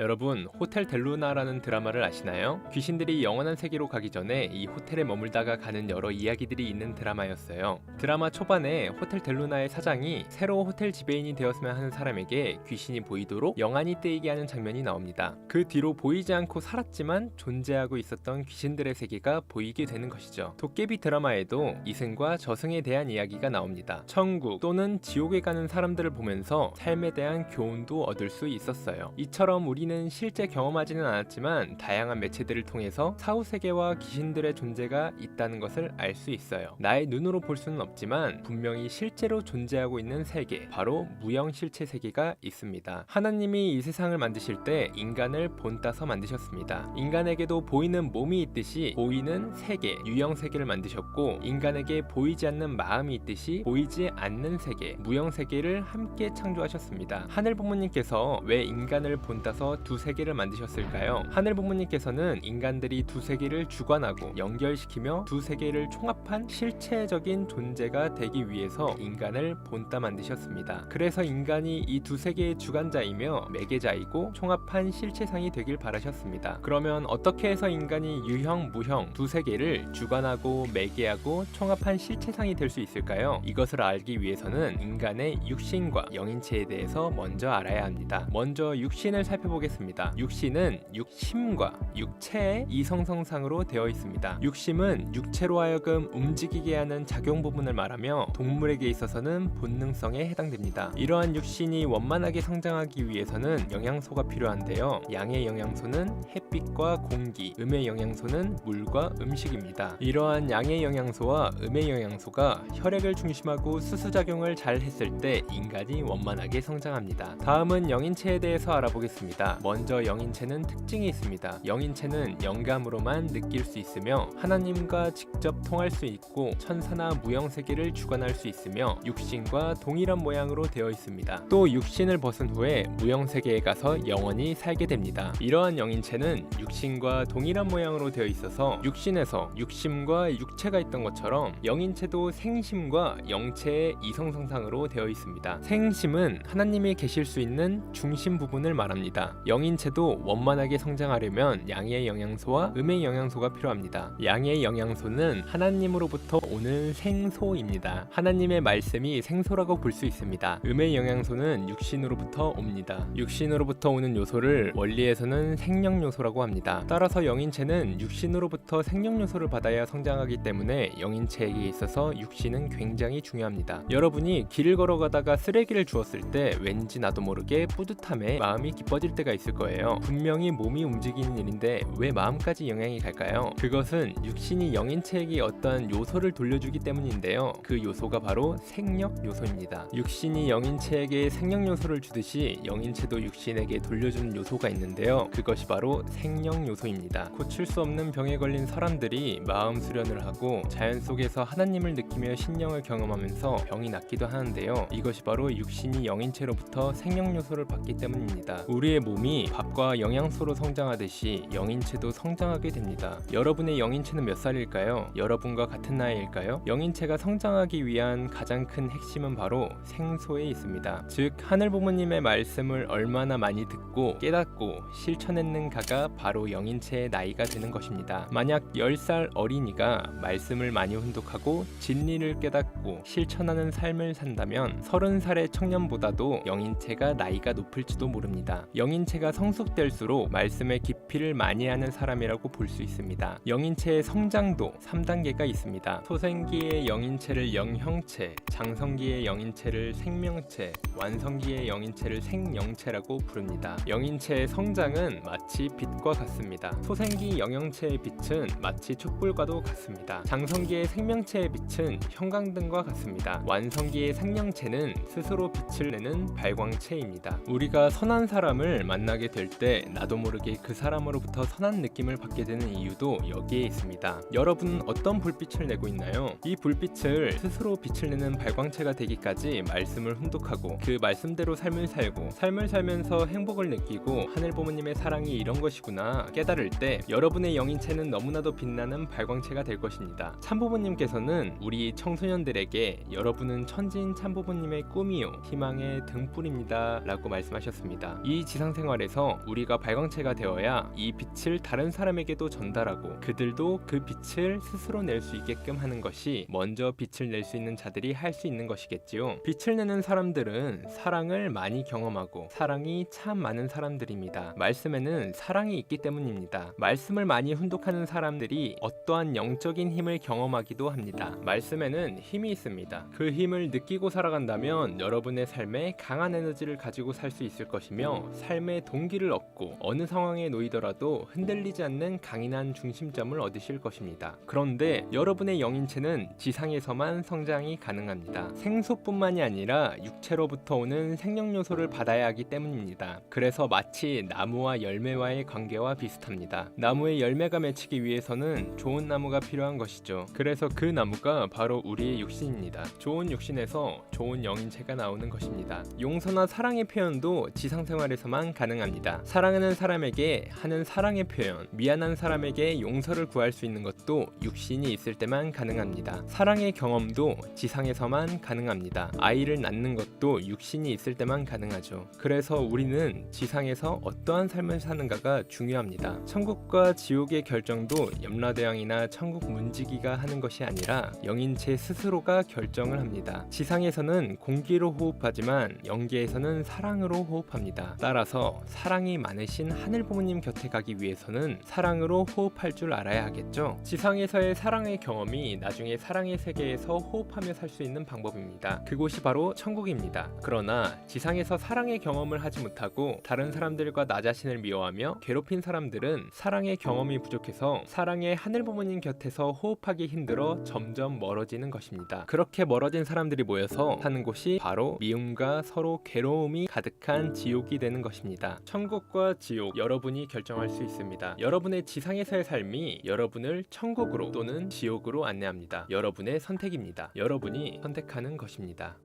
여러분, 호텔 델루나라는 드라마를 아시나요? 귀신들이 영원한 세계로 가기 전에 이 호텔에 머물다가 가는 여러 이야기들이 있는 드라마였어요. 드라마 초반에 호텔 델루나의 사장이 새로 호텔 지배인이 되었으면 하는 사람에게 귀신이 보이도록 영안이 뜨이게 하는 장면이 나옵니다. 그 뒤로 보이지 않고 살았지만 존재하고 있었던 귀신들의 세계가 보이게 되는 것이죠. 도깨비 드라마에도 이승과 저승에 대한 이야기가 나옵니다. 천국 또는 지옥에 가는 사람들을 보면서 삶에 대한 교훈도 얻을 수 있었어요. 이처럼 우리는 실제 경험하지는 않았지만 다양한 매체들을 통해서 사후 세계와 귀신들의 존재가 있다는 것을 알 수 있어요. 나의 눈으로 볼 수는 없지만 분명히 실제로 존재하고 있는 세계, 바로 무형 실체 세계가 있습니다. 하나님이 이 세상을 만드실 때 인간을 본따서 만드셨습니다. 인간에게도 보이는 몸이 있듯이 보이는 세계, 유형 세계를 만드셨고 인간에게 보이지 않는 마음이 있듯이 보이지 않는 세계, 무형 세계를 함께 창조하셨습니다. 하늘 부모님께서 왜 인간을 본따서 두 세계를 만드셨을까요? 하늘 부모님께서는 인간들이 두 세계를 주관하고 연결시키며 두 세계를 총합한 실체적인 존재가 되기 위해서 인간을 본따 만드셨습니다. 그래서 인간이 이 두 세계의 주관자이며 매개자이고 총합한 실체상이 되길 바라셨습니다. 그러면 어떻게 해서 인간이 유형, 무형 두 세계를 주관하고 매개하고 총합한 실체상이 될 수 있을까요? 이것을 알기 위해서는 인간의 육신과 영인체에 대해서 먼저 알아야 합니다. 먼저 육신을 살펴보겠습니다. 육신은 육심과 육체의 이성성상으로 되어 있습니다. 육심은 육체로 하여금 움직이게 하는 작용 부분을 말하며 동물에게 있어서는 본능성에 해당됩니다. 이러한 육신이 원만하게 성장하기 위해서는 영양소가 필요한데요. 양의 영양소는 햇빛과 공기, 음의 영양소는 물과 음식입니다. 이러한 양의 영양소와 음의 영양소가 혈액을 중심하고 수수작용을 잘 했을 때 인간이 원만하게 성장합니다. 다음은 영인체에 대해서 알아보겠습니다. 먼저 영인체는 특징이 있습니다. 영인체는 영감으로만 느낄 수 있으며 하나님과 직접 통할 수 있고 천사나 무형 세계를 주관할 수 있으며 육신과 동일한 모양으로 되어 있습니다. 또 육신을 벗은 후에 무형 세계에 가서 영원히 살게 됩니다. 이러한 영인체는 육신과 동일한 모양으로 되어 있어서 육신에서 육심과 육체가 있던 것처럼 영인체도 생심과 영체의 이성성상으로 되어 있습니다. 생심은 하나님이 계실 수 있는 중심 부분을 말합니다. 영인체도 원만하게 성장하려면 양의 영양소와 음의 영양소가 필요합니다. 양의 영양소는 하나님으로부터 오는 생소입니다. 하나님의 말씀이 생소라고 볼 수 있습니다. 음의 영양소는 육신으로부터 옵니다. 육신으로부터 오는 요소를 원리에서는 생명 요소라고 합니다. 따라서 영인체는 육신으로부터 생명 요소를 받아야 성장하기 때문에 영인체에게 있어서 육신은 굉장히 중요합니다. 여러분이 길을 걸어가다가 쓰레기를 주웠을 때 왠지 나도 모르게 뿌듯함에 마음이 기뻐질 때가 있을 거예요. 분명히 몸이 움직이는 일인데 왜 마음까지 영향이 갈까요? 그것은 육신이 영인체에게 어떠한 요소를 돌려주기 때문인데요. 그 요소가 바로 생력 요소입니다. 육신이 영인체에게 생력 요소를 주듯이 영인체도 육신에게 돌려주는 요소가 있는데요. 그것이 바로 생력 요소입니다. 고칠 수 없는 병에 걸린 사람들이 마음 수련을 하고 자연 속에서 하나님을 느끼며 신령을 경험하면서 병이 낫기도 하는데요. 이것이 바로 육신이 영인체로부터 생력 요소를 받기 때문입니다. 우리의 몸이 밥과 영양소로 성장하듯이 영인체도 성장하게 됩니다. 여러분의 영인체는 몇 살일까요? 여러분과 같은 나이일까요? 영인체가 성장하기 위한 가장 큰 핵심은 바로 생소에 있습니다. 즉 하늘 부모님의 말씀을 얼마나 많이 듣고 깨닫고 실천했는가가 바로 영인체의 나이가 되는 것입니다. 만약 10살 어린이가 말씀을 많이 훈독하고 진리를 깨닫고 실천하는 삶을 산다면 30살의 청년보다도 영인체가 나이가 높을지도 모릅니다. 영인 체가 성숙될수록 말씀의 깊이를 많이 하는 사람이라고 볼 수 있습니다. 영인체의 성장도 3단계가 있습니다. 소생기의 영인체를 영형체, 장성기의 영인체를 생명체, 완성기의 영인체를 생영체라고 부릅니다. 영인체의 성장은 마치 빛과 같습니다. 소생기 영형체의 빛은 마치 촛불과도 같습니다. 장성기의 생명체의 빛은 형광등과 같습니다. 완성기의 생명체는 스스로 빛을 내는 발광체입니다. 우리가 선한 사람을 만 나게 될 때 나도 모르게 그 사람으로부터 선한 느낌을 받게 되는 이유도 여기에 있습니다. 여러분은 어떤 불빛을 내고 있나요? 이 불빛을 스스로 빛을 내는 발광체가 되기까지 말씀을 훈독하고 그 말씀대로 삶을 살고 삶을 살면서 행복을 느끼고 하늘 부모님의 사랑이 이런 것이구나 깨달을 때 여러분의 영인체는 너무나도 빛나는 발광체가 될 것입니다. 참부모님께서는 우리 청소년들에게 여러분은 천지인 참부모님의 꿈이요 희망의 등불입니다 라고 말씀하셨습니다. 이 지상생활 생활에서 우리가 발광체가 되어야 이 빛을 다른 사람에게도 전달하고 그들도 그 빛을 스스로 낼 수 있게끔 하는 것이 먼저 빛을 낼 수 있는 자들이 할 수 있는 것이겠지요. 빛을 내는 사람들은 사랑을 많이 경험하고 사랑이 참 많은 사람들입니다. 말씀에는 사랑이 있기 때문입니다. 말씀을 많이 훈독하는 사람들이 어떠한 영적인 힘을 경험하기도 합니다. 말씀에는 힘이 있습니다. 그 힘을 느끼고 살아간다면 여러분의 삶에 강한 에너지를 가지고 살 수 있을 것이며 삶의 동기를 얻고 어느 상황에 놓이더라도 흔들리지 않는 강인한 중심점을 얻으실 것입니다. 그런데 여러분의 영인체는 지상에서만 성장이 가능합니다. 생소뿐만이 아니라 육체로부터 오는 생명 요소를 받아야 하기 때문입니다. 그래서 마치 나무와 열매와의 관계와 비슷합니다. 나무에 열매가 맺히기 위해서는 좋은 나무가 필요한 것이죠. 그래서 그 나무가 바로 우리의 육신입니다. 좋은 육신에서 좋은 영인체가 나오는 것입니다. 용서나 사랑의 표현도 지상 생활에서만 가능합니다. 사랑하는 사람에게 하는 사랑의 표현, 미안한 사람에게 용서를 구할 수 있는 것도 육신이 있을 때만 가능합니다. 사랑의 경험도 지상에서만 가능합니다. 아이를 낳는 것도 육신이 있을 때만 가능하죠. 그래서 우리는 지상에서 어떠한 삶을 사는가가 중요합니다. 천국과 지옥의 결정도 염라대왕이나 천국 문지기가 하는 것이 아니라 영인체 스스로가 결정을 합니다. 지상에서는 공기로 호흡하지만 영계에서는 사랑으로 호흡합니다. 따라서 사랑이 많으신 하늘 부모님 곁에 가기 위해서는 사랑으로 호흡할 줄 알아야 하겠죠. 지상에서의 사랑의 경험이 나중에 사랑의 세계에서 호흡하며 살 수 있는 방법입니다. 그곳이 바로 천국입니다. 그러나 지상에서 사랑의 경험을 하지 못하고 다른 사람들과 나 자신을 미워하며 괴롭힌 사람들은 사랑의 경험이 부족해서 사랑의 하늘 부모님 곁에서 호흡하기 힘들어 점점 멀어지는 것입니다. 그렇게 멀어진 사람들이 모여서 사는 곳이 바로 미움과 서로 괴로움이 가득한 지옥이 되는 것입 니다. 천국과 지옥 여러분이 결정할 수 있습니다. 여러분의 지상에서의 삶이 여러분을 천국으로 또는 지옥으로 안내합니다. 여러분의 선택입니다. 여러분이 선택하는 것입니다.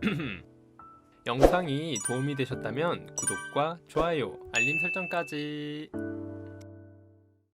영상이 도움이 되셨다면 구독과 좋아요, 알림 설정까지